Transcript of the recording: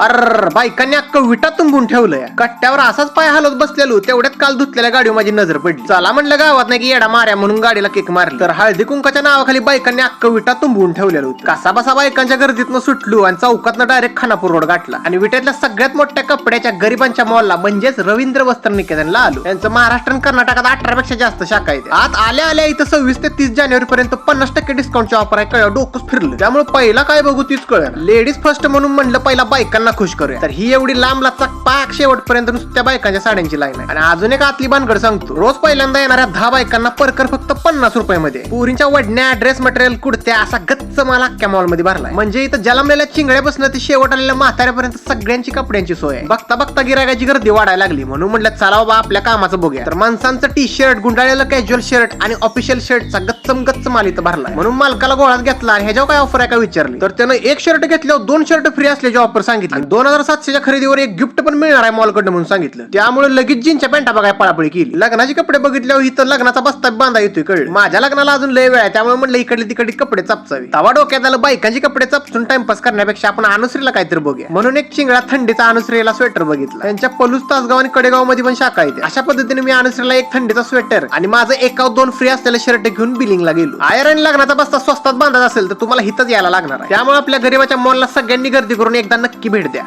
अर बायकांनी अक्क विटा तुंबून ठेवलंय. कट्ट्यावर असाच पाय हलत बसलेलो तेवढ्यात काल धुतलेल्या गाडीवर माझी नजर पडली. चला म्हणलं गावात नाही की येडा मार्या म्हणून गाडीला केक मारली. तर हळदी कुंकाच्या नावाखाली बायकांनी अक्क विटा तुंबून ठेवलेलो. कसा बसा बायकांच्या गर्दीतनं सुटलो आणि चौकातनं डायरेक्ट खानापूर रोड गाठला. आणि विट्यातल्या सगळ्यात मोठ्या कपड्याच्या गरिबांच्या मॉलला म्हणजेच रवींद्र वस्त्र निकेतनला आलो. त्यांचं महाराष्ट्र आणि कर्नाटकात अठरा पेक्षा जास्त शाखा आहेत. आज आल्या आल्या इथं सव्वीस ते तीस जानेवारी पर्यंत पन्नास टक्के डिस्काउंटचे ऑफर आहे. कळ डोकंच फिरलं. त्यामुळे पहिला काय बघू तीच कळ लेडीज फर्स्ट म्हणून म्हणलं पहिला बायकांना खुश करूया. तर ही एवढी लांब लाचक पाक शेवटपर्यंत नुसत्या बायकांच्या साड्यांची लाईन आहे. आणि अजून एक आतली बानगड सांगतो. रोज पहिल्यांदा येणाऱ्या दहा बायकांना परकर फक्त पन्नास रुपयामध्ये. पुरींच्या वडण्या ड्रेस मटेरियल कुडत्या असा गच्च माल अख्ख्या मॉलमध्ये भरलाय. म्हणजे इथं जलमलेल्या चिंगड्यापासून ते शेवट आलेल्या म्हाताऱ्यापर्यंत सगळ्यांची कपड्यांची सोय आहे. बघता बघता गिरागाची गर्दी वाढायला लागली. म्हणून म्हटलं चला बाबा आपल्या कामाचं बघूया. तर माणसांचं टी शर्ट गुंडाळलेलं कॅज्युअल शर्ट आणि ऑफिशियल शर्टचा गच्चम गच्च माल इथं भरला म्हणून मालकाला गोळात घेतला आणि ह्याच्यावर काय ऑफर आहे का विचारली. तर त्यानं एक शर्ट घेतल्यावर दोन शर्ट फ्री असल्याची ऑफर सांगितली. आणि दोन हजार सातशेच्या खरेदीवर एक गिफ्ट पण मिळणार आहे मॉलकडनं म्हणून सांगितलं. त्यामुळे लगेच जीनच्या पॅन्टा बघाय पळापळी केली. लग्नाचे कपडे बघितल्यावर इथं लग्नाचा बस्ता बांधा येतोय कळ माझ्या लग्नाला अजून लय वेळ आहे त्यामुळे म्हणलं इकडले तिकडे कपडे चापसावे तवा डोक्यात आलं बायकांची कपडे चापसून टाइमपास करण्यापेक्षा आपण अनुसरीला काहीतरी बघूया. म्हणून एक चिंगळा थंडीचा अनुसरीला स्वेटर बघितला. त्यांच्या पलूस तासगाव आणि कडेगावमध्ये पण शाखा येते अशा पद्धतीने मी अनुसरीला एक थंडीचा स्वेटर आणि माझं एका दोन फ्री असलेले शर्ट घेऊन बिलिंगला गेलो. आयर आणि लग्नाचा बस्ता स्वस्तात बांधायचा असेल तर तुम्हाला हितच यायला लागणार आहे. त्यामुळे आपल्या गरीबाच्या मॉलला सगळ्यांनी गर्दी करून एकदा नक्की भेट द्या